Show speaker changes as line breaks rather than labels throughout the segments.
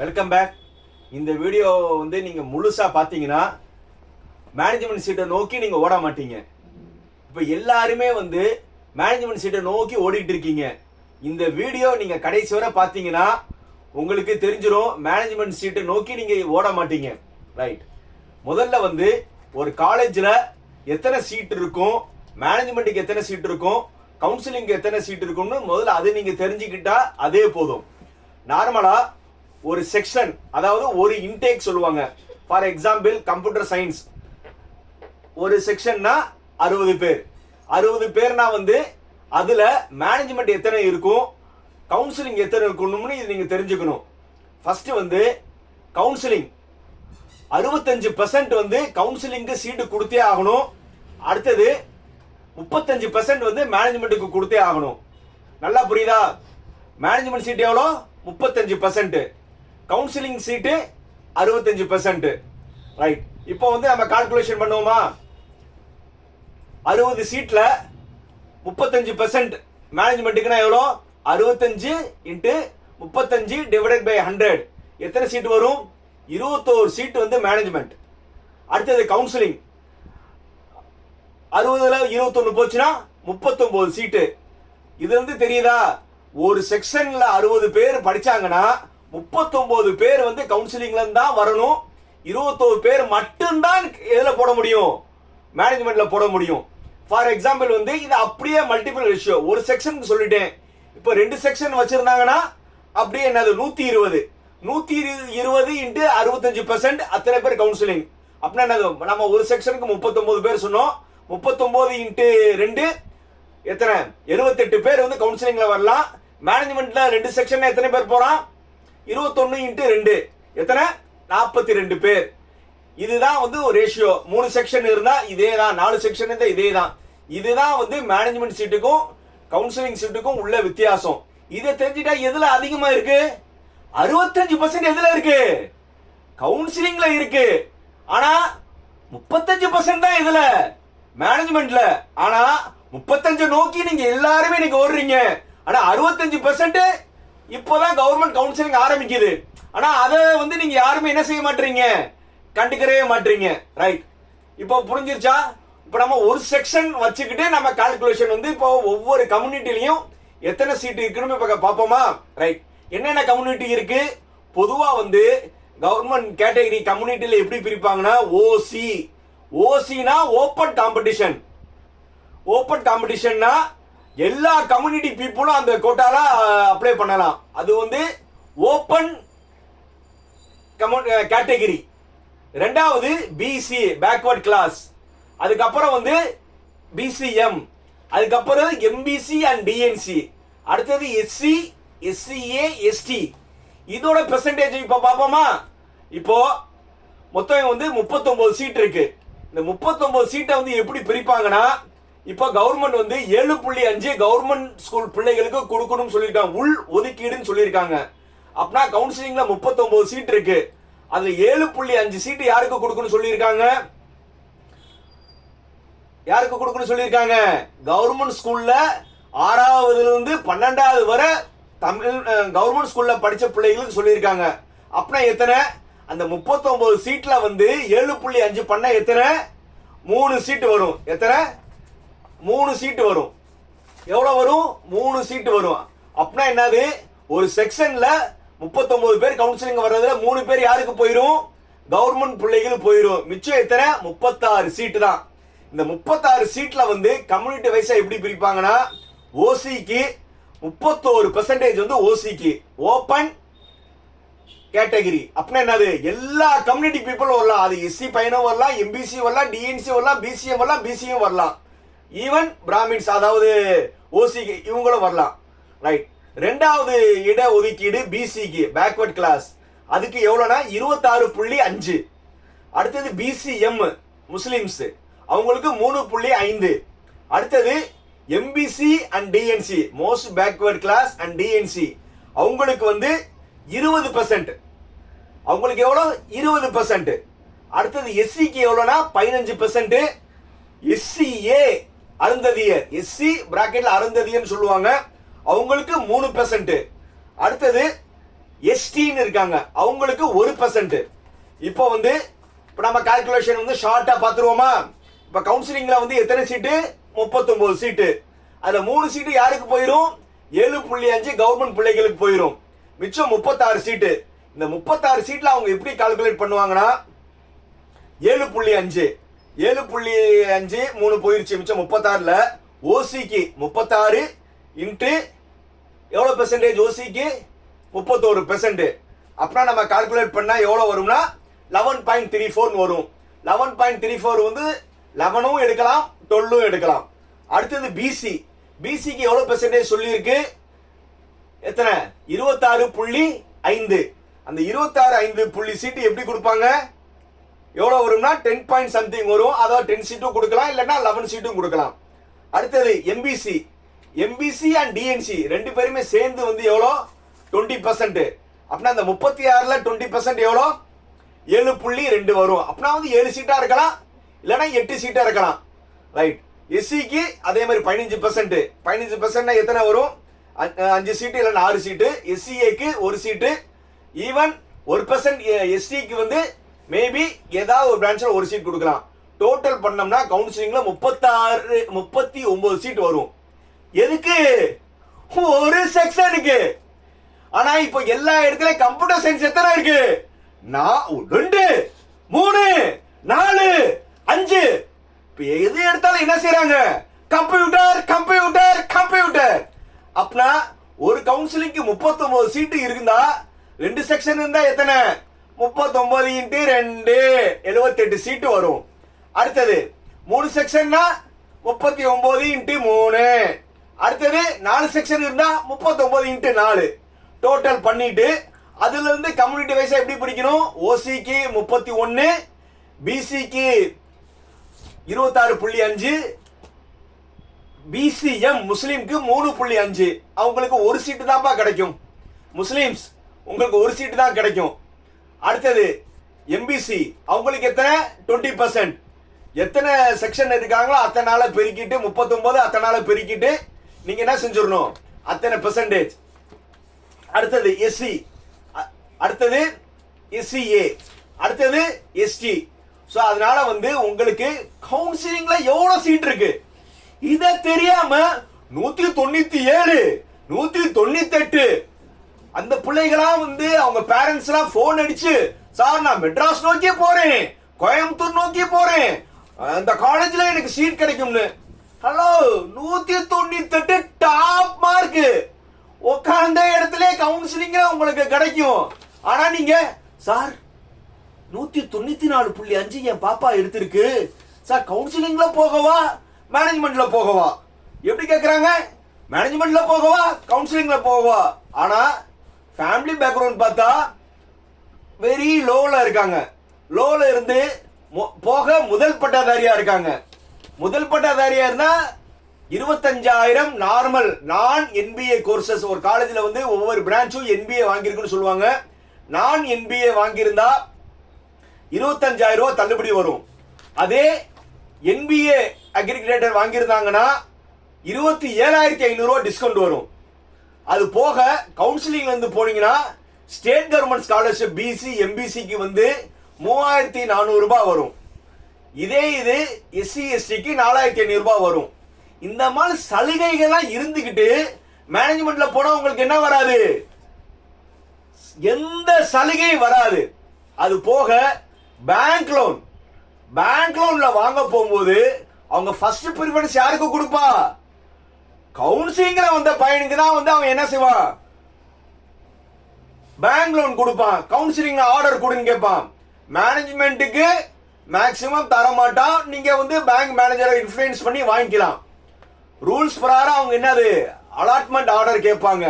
Welcome back இந்த video வந்து நீங்கள் முழுசாக பார்த்தீங்கன்னா மேனேஜ்மெண்ட் சீட்டை நோக்கி நீங்கள் ஓட மாட்டீங்க. இப்போ எல்லாருமே வந்து மேனேஜ்மெண்ட் சீட்டை நோக்கி ஓடிட்டு இருக்கீங்க. இந்த வீடியோ நீங்கள் கடைசி வரை பார்த்தீங்கன்னா உங்களுக்கு தெரிஞ்சிடும் மேனேஜ்மெண்ட் சீட்டை நோக்கி நீங்கள் ஓட மாட்டீங்க. ரைட் முதல்ல வந்து ஒரு காலேஜில் எத்தனை சீட் இருக்கும் மேனேஜ்மெண்ட்டுக்கு எத்தனை சீட் இருக்கும் கவுன்சிலிங்க்கு எத்தனை சீட் இருக்கும்னு முதல்ல அது நீங்கள் தெரிஞ்சுக்கிட்டா அதே போதும். நார்மலாக ஒரு செக்ஷன் அதாவது ஒரு இன்டேக் சொல்லுவாங்க. ஃபார் எக்ஸாம்பிள் கம்ப்யூட்டர் சயின்ஸ் ஒரு செக்ஷன்னா அறுபது பேர். அறுபது பேர்னா வந்து அதுல மேனேஜ்மெண்ட் எத்தனை இருக்கும் கவுன்சிலிங் எத்தனை இருக்கணும்னு இது நீங்க தெரிஞ்சுக்கணும். ஃபர்ஸ்ட் வந்து கவுன்சிலிங் அறுபத்தஞ்சு பெர்சன்ட் வந்து கவுன்சிலிங்க்கு சீட்டு கொடுத்தே ஆகணும். அடுத்தது முப்பத்தஞ்சு பெர்சன்ட் வந்து மேனேஜ்மெண்ட்டுக்கு கொடுத்தே ஆகணும். நல்லா புரியுதா? மேனேஜ்மெண்ட் சீட் எவ்வளோ? முப்பத்தஞ்சு பர்சன்ட்டு கவுன்சிலிங் சீட்டு அறுபத்தஞ்சு பெர்சன்ட் ரைட் இப்போ வந்து நம்ம கால்குலேஷன் பண்ணுவோமா? அறுபது சீட்டில் முப்பத்தஞ்சு பெர்சன்ட் மேனேஜ்மெண்ட்டுக்குனா எவ்வளோ? அறுபத்தஞ்சு இன்ட்டு முப்பத்தஞ்சு டிவைடட் பை ஹண்ட்ரட் எத்தனை சீட் வரும்? இருபத்தோரு சீட் வந்து மேனேஜ்மெண்ட் அடுத்தது கவுன்சிலிங் அறுபதுல இருபத்தொன்னு போச்சுன்னா முப்பத்தொம்போது சீட்டு இது வந்து தெரியுதா? ஒரு செக்ஷன்ல அறுபது பேர் படிச்சாங்கன்னா முப்பத்தொன்பது பேர் வந்து கவுன்சிலிங்ல தான் வரணும். இருபத்தோரு பேர் மட்டும்தான் எதில் போட முடியும். மேனேஜ்மெண்ட்ல போட முடியும். ஃபார் எக்ஸாம்பிள் வந்து இது அப்படியே மல்டிபிள் ரேஷியோ ஒரு செக்ஷனுக்கு சொல்லிட்டேன். இப்போ ரெண்டு செக்ஷன் வச்சிருந்தாங்கன்னா அப்படியே என்னது? நூத்தி இருபது. நூத்தி இருபது இன்ட்டு அறுபத்தஞ்சு பெர்சன்ட் அத்தனை பேர் கவுன்சிலிங் அப்படின்னா என்னது? நம்ம ஒரு செக்ஷனுக்கு முப்பத்தொன்பது பேர் சொன்னோம். முப்பத்தொன்பது இன்ட்டு ரெண்டு எத்தனை? எழுபத்தெட்டு பேர் வந்து கவுன்சிலிங்ல வரலாம். மேனேஜ்மெண்ட்ல ரெண்டு செக்ஷனில் எத்தனை பேர் போறான்? இருபத்தொன்னு இன்ட்டு ரெண்டு. எத்தனை? நாற்பத்தி ரெண்டு பேர். இதுதான் வந்து ஒரு ரேஷியோ மூணு செக்ஷன் இருந்தா இதே தான் நாலு செக்ஷன் இருந்தால் இதே தான் இதுதான் வந்து மேனேஜ்மெண்ட் சீட்டுக்கும் கவுன்சிலிங் சீட்டுக்கும் உள்ள வித்தியாசம். இதை தெரிஞ்சுட்டா எதுல அதிகமா இருக்கு? அறுபத்தஞ்சு பர்சன்ட் எதுல இருக்கு? கவுன்சிலிங்ல இருக்கு. ஆனா முப்பத்தஞ்சு பர்சன்ட் தான் இதுல. மேனேஜ்மெண்ட்ல ஆனா முப்பத்தஞ்சு நோக்கி நீங்க எல்லாருமே நீங்க ஓடுறீங்க. ஆனா அறுபத்தஞ்சு பர்சன்ட் இப்போதான் கவர்மெண்ட் கவுன்சிலிங் ஆரம்பிக்குது. ஆனா அதை வந்து நீங்க யாருமே என்ன செய்ய மாட்டீங்க? கண்டுக்கவே மாட்டீங்க. ரைட் இப்போ புரிஞ்சிருச்சா? இப்போ நம்ம ஒரு செக்ஷன் வச்சுக்கிட்டு நம்ம கால்குலேஷன் வந்து இப்போ ஒவ்வொரு கம்யூனிட்டிலையும் எத்தனை சீட்டு இருக்குன்னு இப்போ பார்ப்போமா? ரைட் என்னென்ன கம்யூனிட்டி இருக்கு? பொதுவாக வந்து கவர்மெண்ட் கேட்டகரி கம்யூனிட்டியில் எப்படி பிரிப்பாங்கன்னா ஓசி ஓசினா ஓப்பன் காம்படிஷன் ஓப்பன் காம்படிஷன்னா எல்லா கம்யூனிட்டி பீப்புளும் அந்த கோட்டால அப்ளை பண்ணலாம். அது வந்து ஓப்பன் கேட்டகரி ரெண்டாவது பிசி பேக்வர்ட் கிளாஸ் அதுக்கப்புறம் வந்து பிசிஎம் அதுக்கப்புறம் எம்பிசி அண்ட் டிஎன்சி அடுத்தது எஸ்சி எஸ்சிஏ எஸ்டி இதோட பெர்சன்டேஜ் இப்போ பார்ப்போமா இப்போ மொத்தம் வந்து முப்பத்தொம்பது சீட் இருக்கு. இந்த முப்பத்தொம்பது சீட்டை வந்து எப்படி பிரிப்பாங்கன்னா இப்போ கவர்மெண்ட் வந்து ஏழு புள்ளி அஞ்சு கவர்மெண்ட் ஸ்கூல் பிள்ளைகளுக்கு கொடுக்கணும்னு சொல்லியிருக்காங்க. உள் ஒதுக்கீடுன்னு சொல்லியிருக்காங்க. அப்படின்னா கவுன்சிலிங்ல முப்பத்தொன்பது சீட் இருக்கு. அதுல ஏழு புள்ளி அஞ்சு சீட்டு யாருக்கு கொடுக்கணும்னு சொல்லியிருக்காங்க? யாருக்கு கொடுக்கணும்னு சொல்லியிருக்காங்க? கவர்மெண்ட் ஸ்கூல்ல ஆறாவதுல இருந்து பன்னெண்டாவது வரை தமிழ் கவர்மெண்ட் ஸ்கூல்ல படிச்ச பிள்ளைகளுக்கு சொல்லியிருக்காங்க. அப்படின்னா எத்தனை? அந்த முப்பத்தொன்பது சீட்ல வந்து ஏழு புள்ளி அஞ்சு பண்ண எத்தனை? மூணு சீட்டு வரும். எத்தனை? மூணு சீட்டு வரும். எவ்வளோ வரும்? மூணு சீட்டு வரும். அப்படின்னா என்னது? ஒரு செக்ஷனில் முப்பத்தொம்போது பேர் கவுன்சிலிங் வர்றதுல மூணு பேர் யாருக்கு போயிரும்? கவர்மெண்ட் பிள்ளைகள் போயிடும் மிச்சம் எத்தனை? முப்பத்தாறு சீட்டு தான். இந்த முப்பத்தாறு சீட்டில் வந்து கம்யூனிட்டி வைஸாக எப்படி பிரிப்பாங்கன்னா ஓசிக்கு முப்பத்தோரு பெர்சன்டேஜ் வந்து ஓசிக்கு ஓப்பன் கேட்டகரி அப்படின்னா என்னது? எல்லா கம்யூனிட்டி பீப்புளும் வரலாம். அது எஸ்சி பையனும் வரலாம் எம்பிசி வரலாம் டிஎன்சி வரலாம் பிசிஎம் வரலாம் பிசியும் வரலாம். ஈவன் பிராமின்ஸ் அதாவது ஓசி இவங்களும் வரலாம். ரைட் ரெண்டாவது இட ஒதுக்கீடு பிசிக்கு பேக்வர்ட் கிளாஸ் அதுக்கு எவ்வளோனா இருபத்தாறு புள்ளி அஞ்சு. அடுத்தது பிசிஎம் முஸ்லிம்ஸ் அவங்களுக்கு மூணு புள்ளி ஐந்து. அடுத்தது MBC and DNC most backward class and DNC அவங்களுக்கு வந்து இருபது பர்சன்ட் அவங்களுக்கு எவ்வளோ இருபது பர்சன்ட் அடுத்தது எஸ்சிக்கு எவ்வளோனா பதினஞ்சு பர்சன்ட் எஸ்சிஏ அருந்ததியர். எஸ்சி பிராக்கெட்ல அருந்ததியர்னு சொல்லுவாங்க. அவங்களுக்கு மூணு பெர்சன்ட் அடுத்தது எஸ்டின்னு இருக்காங்க. அவங்களுக்கு ஒரு பெர்சன்ட் இப்போ வந்து இப்போ நம்ம கால்குலேஷன் வந்து ஷார்ட்டா பார்த்துருவோமா? இப்போ கவுன்சிலிங்ல வந்து எத்தனை சீட்டு முப்பத்தொன்பது சீட்டு அதுல மூணு சீட்டு யாருக்கு போயிரும்? ஏழு புள்ளி அஞ்சு கவர்மெண்ட் பிள்ளைகளுக்கு போயிரும். மிச்சம் முப்பத்தாறு சீட்டு இந்த முப்பத்தாறு சீட்ல அவங்க எப்படி கால்குலேட் பண்ணுவாங்கன்னா ஏழு புள்ளி அஞ்சு. ஏழு புள்ளி அஞ்சு மூணு போயிருச்சு மிச்சம் முப்பத்தாறுல. ஓசிக்கு முப்பத்தாறு இன்ட்டு எவ்வளோ பெர்சன்டேஜ் ஓசிக்கு? முப்பத்தோரு பெர்சன்ட் அப்படின்னா நம்ம கால்குலேட் பண்ணா எவ்வளோ வரும்னா லெவன் பாயிண்ட் த்ரீ ஃபோர்னு வரும். லெவன் பாயிண்ட் த்ரீ ஃபோர் வந்து லெவனும் எடுக்கலாம் டுவெல்லும் எடுக்கலாம். அடுத்தது பிசி பிசிக்கு எவ்வளோ பெர்சன்டேஜ் சொல்லியிருக்கு? எத்தனை? இருபத்தாறு புள்ளி ஐந்து. அந்த இருபத்தாறு ஐந்து புள்ளி சீட்டு எப்படி கொடுப்பாங்க? எவ்வளோ வரும்னா டென் பாயிண்ட் சம்திங் வரும். அதாவது டென் சீட்டும் கொடுக்கலாம். இல்லைன்னா லெவன் சீட்டும் கொடுக்கலாம். அடுத்தது எம்பிசி எம்பிசி அண்ட் டிஎன்சி ரெண்டு பேருமே சேர்ந்து வந்து எவ்வளோ? டுவெண்ட்டி பர்சன்ட் அப்படின்னா அந்த முப்பத்தி ஆறில் டுவெண்ட்டி பர்சன்ட் எவ்வளோ? ஏழு புள்ளி ரெண்டு வரும். அப்படின்னா வந்து ஏழு சீட்டாக இருக்கலாம். இல்லைன்னா எட்டு சீட்டாக இருக்கலாம். ரைட் எஸ்சிக்கு அதே மாதிரி பதினஞ்சு பர்சன்ட் பதினஞ்சு பர்சன்ட்னா எத்தனை வரும்? அஞ்சு சீட்டு இல்லைன்னா ஆறு சீட்டு எஸ்சிஏக்கு ஒரு சீட்டு ஈவன் ஒரு பர்சன்ட் எஸ்டிக்கு வந்து மேபி ஏதாவது ஒரு பிரான்ச்சில் ஒரு சீட் கொடுக்கலாம். டோட்டல் பண்ணோம்னா கவுன்சிலிங்கில் முப்பத்தாறு முப்பத்தி ஒன்பது சீட் வரும். எதுக்கு? ஒரு செக்ஷனுக்கு ஆனா இப்போ எல்லா இடத்துலயும் கம்ப்யூட்டர் சயின்ஸ் எத்தனை இருக்கு? நான் ரெண்டு மூணு நாலு அஞ்சு. இப்ப எது எடுத்தாலும் என்ன செய்யறாங்க கம்ப்யூட்டர் கம்ப்யூட்டர் கம்ப்யூட்டர் அப்படின்னா ஒரு கவுன்சிலிங்க்கு 39 சீட்டு இருந்தா ரெண்டு செக்ஷன் இருந்தா எத்தனை? 39 இன்ட்டு ரெண்டு. 78 சீட்டு வரும். அடுத்தது மூணு செக்ஷன்னா முப்பத்தி ஒன்பது இன்ட்டு மூணு. அடுத்தது நாலு செக்ஷன் இருந்தா 39 இன்ட்டு நாலு. டோட்டல் பண்ணிட்டு அதுல இருந்து கம்யூனிட்டி வைஸா எப்படி பிடிக்கணும் ஓசிக்கு முப்பத்தி ஒன்னு பிசிக்கு இருபத்தாறு புள்ளி அஞ்சு பிசிஎம் முஸ்லீம்க்கு மூணு புள்ளி அஞ்சு. அவங்களுக்கு ஒரு சீட்டு தான்ப்பா கிடைக்கும். முஸ்லீம்ஸ் உங்களுக்கு ஒரு சீட்டு தான் கிடைக்கும். அடுத்தது எம்பிசி அவங்களுக்கு எத்தனை? டுவெண்ட்டி பர்சன்ட் எத்தனை செக்ஷன் இருக்காங்களோ அத்தனை நாளை பெருக்கிட்டு முப்பத்தொன்பது அத்தனை நாளை பெருக்கிட்டு நீங்க என்ன செஞ்சிடணும்? அத்தனை பெர்சன்டேஜ் அடுத்தது எஸ்சி அடுத்தது எஸ்சிஏ அடுத்தது எஸ்டி ஸோ அதனால வந்து உங்களுக்கு கவுன்சிலிங்ல எவ்வளவு சீட் இருக்கு? இதை தெரியாம நூத்தி தொண்ணூத்தி ஏழு நூத்தி தொண்ணூத்தி எட்டு அந்த பிள்ளைகளா வந்து அவங்க பேரண்ட்ஸ் எல்லாம் போன் அடிச்சு சார் நான் மெட்ராஸ் நோக்கி போறேன் கோயம்புத்தூர் நோக்கி போறேன். அந்த காலேஜ்ல எனக்கு சீட் கிடைக்கும்னு. ஹலோ நூத்தி தொண்ணூத்தி எட்டு டாப் மார்க் உட்கார்ந்த இடத்துல கவுன்சிலிங்க உங்களுக்கு கிடைக்கும். ஆனா நீங்க சார் நூத்தி தொண்ணூத்தி நாலு புள்ளி அஞ்சு என் பாப்பா எடுத்திருக்கு. சார் கவுன்சிலிங்ல போகவா மேனேஜ்மெண்ட்ல போகவா? எப்படி கேக்குறாங்க? மேனேஜ்மெண்ட்ல போகவா கவுன்சிலிங்ல போகவா. ஆனா ஃபேமிலி பேக்ரவுண்ட் பார்த்தா வெரி லோவில் இருக்காங்க. லோவில் இருந்து மொ- போக முதல் பட்டாதாரியாக இருக்காங்க. முதல் பட்டாதாரியாக இருந்தால் இருபத்தஞ்சாயிரம் நார்மல் நான் என்பிஏ கோர்சஸ் ஒரு காலேஜில் வந்து ஒவ்வொரு பிரான்ச்சும் என்பிஏ வாங்கியிருக்குன்னு சொல்லுவாங்க. நான் என்பிஏ வாங்கியிருந்தா இருபத்தஞ்சாயிரம் ரூபா தள்ளுபடி வரும். அதே என்பிஏ அக்ரிகுலேட்டர் வாங்கியிருந்தாங்கன்னா இருபத்தி ஏழாயிரத்தி ஐநூறுரூவா டிஸ்கவுண்ட் வரும். அது போக கவுன்சிலிங்ல இருந்து போனீங்கன்னா ஸ்டேட் கவர்மெண்ட் ஸ்காலர்ஷிப் பிசி எம்பிசிக்கு வந்து மூவாயிரத்தி நானூறு ரூபாய் வரும். இதே இது எஸ்சி எஸ்டிக்கு நாலாயிரத்தி ஐநூறு ரூபாய் வரும். இந்த மாதிரி சலுகைகள்லாம் இருந்துகிட்டு மேனேஜ்மெண்ட்ல போனா உங்களுக்கு என்ன வராது? எந்த சலுகையும் வராது. அது போக பேங்க் லோன் பேங்க் லோன்ல வாங்க போகும்போது அவங்க ஃபர்ஸ்ட் ப்ரிஃபரன்ஸ் யாருக்கு கொடுப்பா? கவுன்சிலிங்ல வந்த பையனுக்கு தான் வந்து அவன் என்ன செய்வான் பேங்க் லோன் கொடுப்பான். கவுன்சிலிங் ஆர்டர் கொடுன்னு கேட்பான். மேனேஜ்மெண்ட்டுக்கு மேக்சிமம் தர மாட்டான் நீங்க வந்து பேங்க் மேனேஜரை இன்ஃபுளுன்ஸ் பண்ணி வாங்கிக்கலாம். ரூல்ஸ் பிரகாரம் அவங்க என்னது? அலாட்மெண்ட் ஆர்டர் கேட்பாங்க.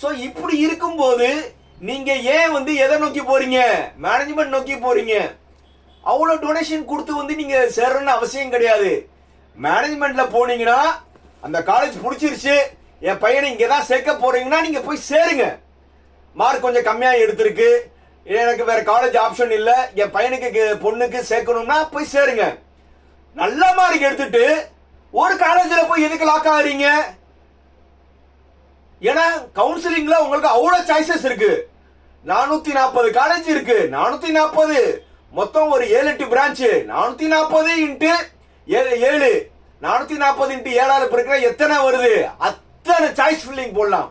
ஸோ இப்படி இருக்கும்போது நீங்க ஏன் வந்து எதை நோக்கி போறீங்க? மேனேஜ்மெண்ட் நோக்கி போறீங்க. அவ்வளோ டொனேஷன் கொடுத்து வந்து நீங்க சேரணும்னு அவசியம் கிடையாது. மேனேஜ்மெண்ட்ல போனீங்கன்னா அந்த காலேஜ் பிடிச்சிருச்சு என் பையனை இங்கே தான் சேர்க்க போறீங்கன்னா நீங்கள் போய் சேருங்க. மார்க் கொஞ்சம் கம்மியாக எடுத்திருக்கு. எனக்கு வேற காலேஜ் ஆப்ஷன் இல்லை. என் பையனுக்கு பொண்ணுக்கு சேர்க்கணும்னா போய் சேருங்க. நல்ல மார்க் எடுத்துட்டு ஒரு காலேஜில் போய் எதுக்கு லாக் ஆகிறீங்க? ஏன்னா கவுன்சிலிங்கில் உங்களுக்கு அவ்வளோ சாய்ஸஸ் இருக்கு. நானூற்றி நாற்பது காலேஜ் இருக்கு. நானூற்றி நாற்பது மொத்தம் ஒரு ஏழு எட்டு பிரான்ச்சு நானூற்றி நாற்பது இன்ட்டு ஏழு ஏழு. நானூத்தி நாற்பது இன்ட்டு ஏழாறு பிறகு எத்தனை வருது? அத்தனை சாய்ஸ் ஃபில்லிங் போடலாம்.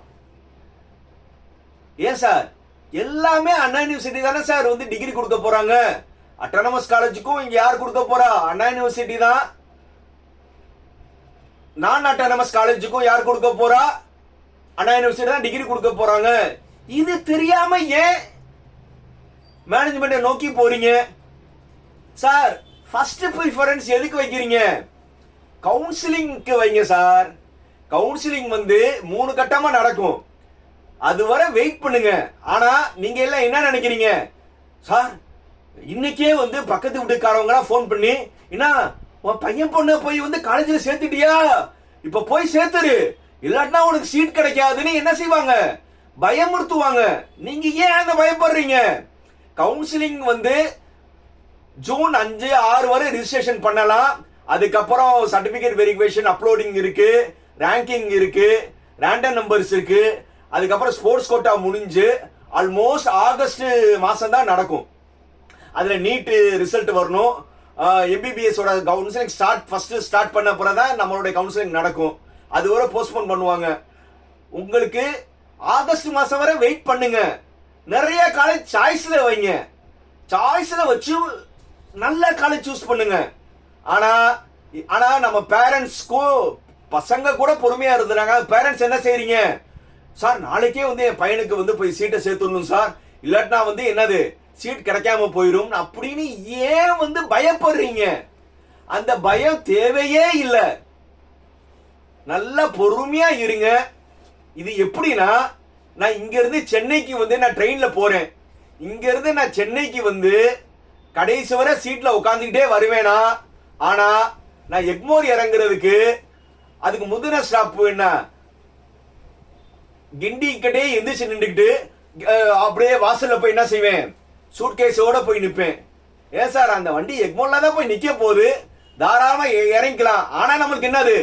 ஏன் சார்? எல்லாமே அண்ணா யூனிவர்சிட்டி தானே சார் வந்து டிகிரி கொடுக்க போறாங்க. அட்டானமஸ் காலேஜுக்கும் இங்க யார் கொடுக்க போறா? அண்ணா யூனிவர்சிட்டி தான். நான் அட்டானமஸ் காலேஜுக்கும் யார் கொடுக்க போறா? அண்ணா யூனிவர்சிட்டி தான் டிகிரி கொடுக்க போறாங்க. இது தெரியாம ஏன் மேனேஜ்மெண்ட்டை நோக்கி போறீங்க? சார் ஃபர்ஸ்ட் ப்ரிஃபரன்ஸ் எதுக்கு வைக்கிறீங்க? கவுன்சிலிங்க்கு வைங்க சார். கவுன்சிலிங் வந்து மூணு கட்டமாக நடக்கும். அது வரை வெயிட் பண்ணுங்க. ஆனால் நீங்கள் எல்லாம் என்ன நினைக்கிறீங்க? சார் இன்னைக்கே வந்து பக்கத்து வீட்டுக்காரவங்களாம் ஃபோன் பண்ணி என்ன உன் பையன் பொண்ணு போய் வந்து காலேஜில் சேர்த்துட்டியா? இப்போ போய் சேர்த்துரு. இல்லாட்டினா உனக்கு சீட் கிடைக்காதுன்னு என்ன செய்வாங்க? பயமுறுத்துவாங்க. நீங்க ஏன் அந்த பயப்படுறீங்க? கவுன்சிலிங் வந்து ஜூன் அஞ்சு ஆறு வரை ரிஜிஸ்ட்ரேஷன் பண்ணலாம். அதுக்கப்புறம் சர்டிபிகேட் வெரிஃபிகேஷன் அப்லோடிங் இருக்கு ரேங்கிங் இருக்கு ரேண்டம் நம்பர்ஸ் இருக்கு. அதுக்கப்புறம் ஸ்போர்ட்ஸ் கோட்டா முடிஞ்சு ஆல்மோஸ்ட் ஆகஸ்ட் மாசம் தான் நடக்கும். அதுல நீட்டு ரிசல்ட் வரணும். MBBS counselling start first start பண்ண பிறகு தான் நம்மளுடைய கவுன்சிலிங் நடக்கும். அது வரை போஸ்ட்போன் பண்ணுவாங்க. உங்களுக்கு ஆகஸ்ட் மாசம் வரை வெயிட் பண்ணுங்க. நிறைய காலேஜ் சாய்ஸ்ல வைங்க. சாய்ஸ்ல வச்சு நல்ல காலேஜ் சூஸ் பண்ணுங்க. ஆனா ஆனா நம்ம பேரண்ட்ஸ்க்கும் பசங்க கூட பொறுமையா இருந்தாங்க பேரண்ட்ஸ் என்ன செய்றீங்க? சார் நாளைக்கே வந்து என் பையனுக்கு வந்து போய் சீட்டை சேர்த்துடணும் சார். இல்லாட்டினா வந்து என்னது? சீட் கிடைக்காம போயிடும் அப்படின்னு ஏன் வந்து பயப்படுறீங்க? அந்த பயம் தேவையே இல்லை. நல்லா பொறுமையா இருங்க. இது எப்படின்னா நான் இங்கேருந்து சென்னைக்கு வந்து நான் ட்ரெயினில் போறேன். இங்கேருந்து நான் சென்னைக்கு வந்து கடைசி வரை சீட்டில் உட்காந்துக்கிட்டே வருவேனா? ஆனா நான் எக்மோர் இறங்குறதுக்கு அதுக்கு முந்தின ஸ்டாப் என்ன? கிண்டி கிட்டே எந்திரிச்சு நின்றுக்கிட்டு அப்படியே வாசல்ல போய் என்ன செய்வேன்? சூட்கேஸோட போய் நிற்பேன் ஏன் சார் அந்த வண்டி எக்மோர்ல தான் போய் நிக்க போகுது. தாராளமா இறங்கிக்கலாம். ஆனா நம்மளுக்கு என்னது?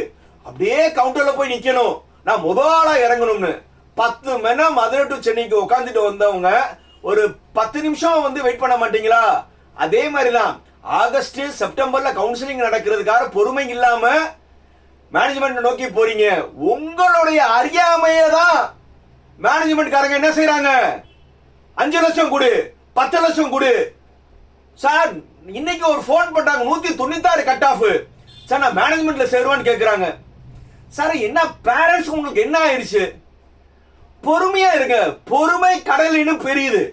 அப்படியே கவுண்டர்ல போய் நிக்கணும். நான் முதல் ஆளா இறங்கணும்னு. பத்து மணி நேரம் மதுரை டு சென்னைக்கு உட்காந்துட்டு வந்தவங்க ஒரு பத்து நிமிஷம் வந்து வெயிட் பண்ண மாட்டீங்களா? அதே மாதிரி தான் ஆகஸ்ட் செப்டம்பர்ல கவுன்சிலிங் நடக்கிறதுக்காக பொறுமை இல்லாம மேனேஜ்மெண்ட் நோக்கி போறீங்க. உங்களுடைய அறியாமையே தான் மேனேஜ்மெண்ட்காரங்க என்ன செய்யறாங்க அஞ்சு லட்சம் கொடு பத்து லட்சம் கொடு. சார் இன்னைக்கு ஒரு ஃபோன் பண்ணாங்க நூத்தி தொண்ணூத்தாறு கட் ஆஃப் சார் நான் மேனேஜ்மெண்ட்ல சேருவான்னு கேக்குறாங்க. சார் என்ன பேரண்ட்ஸ் உங்களுக்கு என்ன ஆயிடுச்சு பொறுமையா இருங்க. பொறுமை கடலின்னு பெரியுது.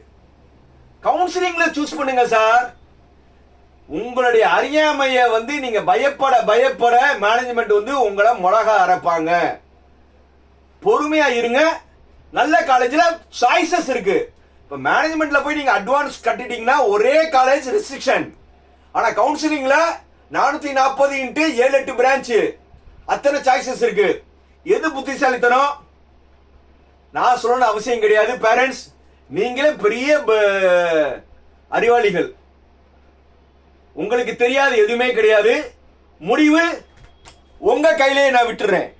கவுன்சிலிங்ல சூஸ் பண்ணுங்க சார். உங்களுடைய அறியாமைய வந்து நீங்க பயப்பட பயப்பட மேனேஜ்மெண்ட் வந்து உங்களை மிளகா அரைப்பாங்க. பொறுமையா இருங்க. நல்ல காலேஜ்ல சாய்ஸஸ் இருக்கு. இப்ப மேனேஜ்மெண்ட்ல போய் நீங்க அட்வான்ஸ் கட்டிட்டீங்கன்னா ஒரே காலேஜ் ரெஸ்ட்ரிக்ஷன் ஆனா கவுன்சிலிங்ல நானூத்தி நாற்பது இன்ட்டு ஏழு எட்டு பிரான்ச் அத்தனை சாய்ஸஸ் இருக்கு. எது புத்திசாலித்தனம்? நான் சொல்லணும்னு அவசியம் கிடையாது பேரண்ட்ஸ் நீங்களே பெரிய ப- அறிவாளிகள். உங்களுக்கு தெரியாது எதுவுமே கிடையாது. முடிவு உங்க கையிலே நான் விட்டுறேன்.